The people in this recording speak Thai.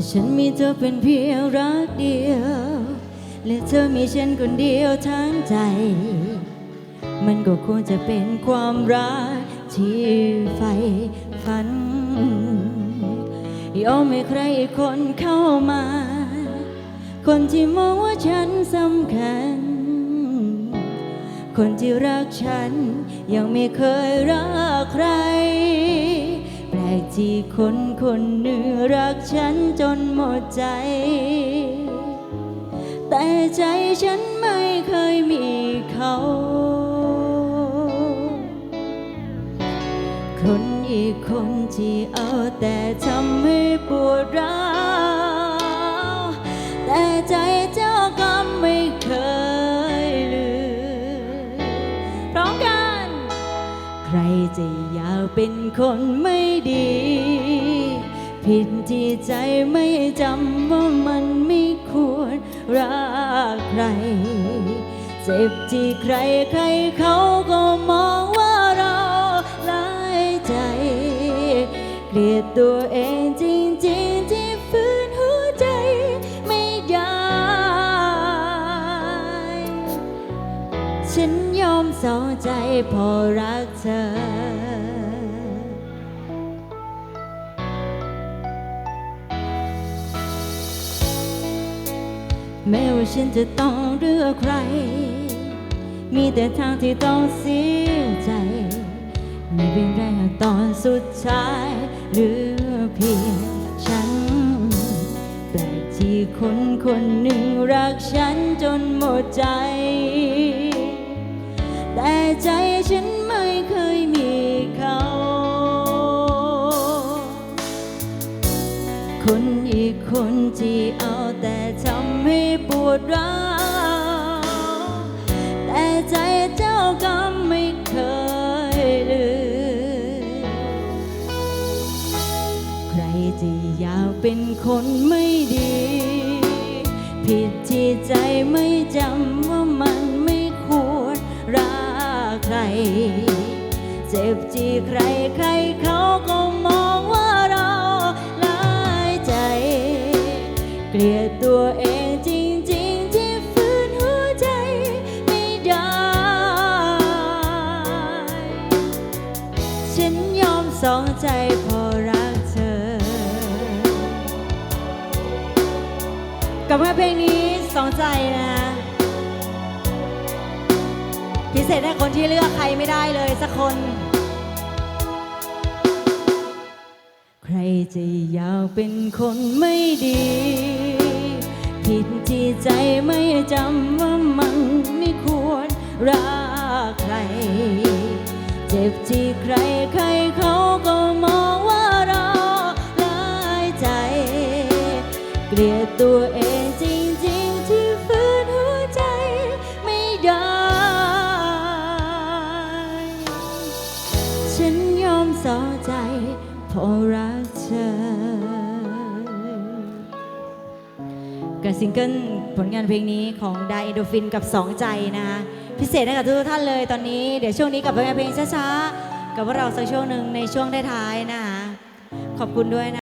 ถ้าฉันมีเธอเป็นเพียงรักเดียว และเธอมีฉันคนเดียวทั้งใจ มันก็ควรจะเป็นความรักที่ใฝ่ฝัน ยอมให้ใครอีกคนเข้ามา คนที่มองว่าฉันสำคัญ คนที่รักฉันยังไม่เคยรักใคร ที่คนคนหนึ่งรักฉันจนหมดใจ แต่ใจฉันไม่เคยมีเขา คนอีกคนที่เอาแต่ทำให้ปวดร้าวแต่ใจ รจะอยากเป็นคนไม่ดี ผิดที่ใจไม่จำว่ามันไม่ควรรักใคร เจ็บที่ใครใครเขาก็มองว่าเราลายใจ เกลียดตัวเอง สองใจพอรักเธอ แม้ว่าฉันจะต้องเลือกใคร มีแต่ทางที่ต้องเสียใจ ไม่เป็นไรหากตอนสุดท้ายเหลือเพียงฉันแปลกที่คนคนหนึ่งรักฉันจนหมดใจ ใจฉันไม่เคยมีเขา คนอีกคนที่เอาแต่ทำให้ปวดร้าวแต่ใจเจ้าก็ไม่เคยลืมใครที่อยากเป็นคนไม่ดี ผิดที่ใจไม่จำ เจ็บที่ใครใครเขาก็มองว่าเราหลายใจ เกลียดตัวเองจริง ๆ ที่ฝืนหัวใจไม่ได้ ฉันยอมสองใจเพอรักเธอ กับเพลงนี้สองใจนะ พิเศษให้คนที่เลือกใครไม่ได้เลยสักคน ใครจะอยากเป็นคนไม่ดี ผิดที่ใจไม่จำว่ามันไม่ควรรักใคร เจ็บที่ใครใครเขาก็มองว่าเราหลายใจ เกลียดตัวเอง ฉันยอมสอใจเพราะรักเธอกับซิงเกิลผลงานเพลงนี้ของไดเอนโดฟินกับสองใจนะคะพิเศษให้กับทุกท่านเลยตอนนี้ เดี๋ยวช่วงนี้กับผลงานเพลงช้าๆ กับพวกเราสักช่วงหนึ่งในช่วงท้ายๆนะคะขอบคุณด้วยนะ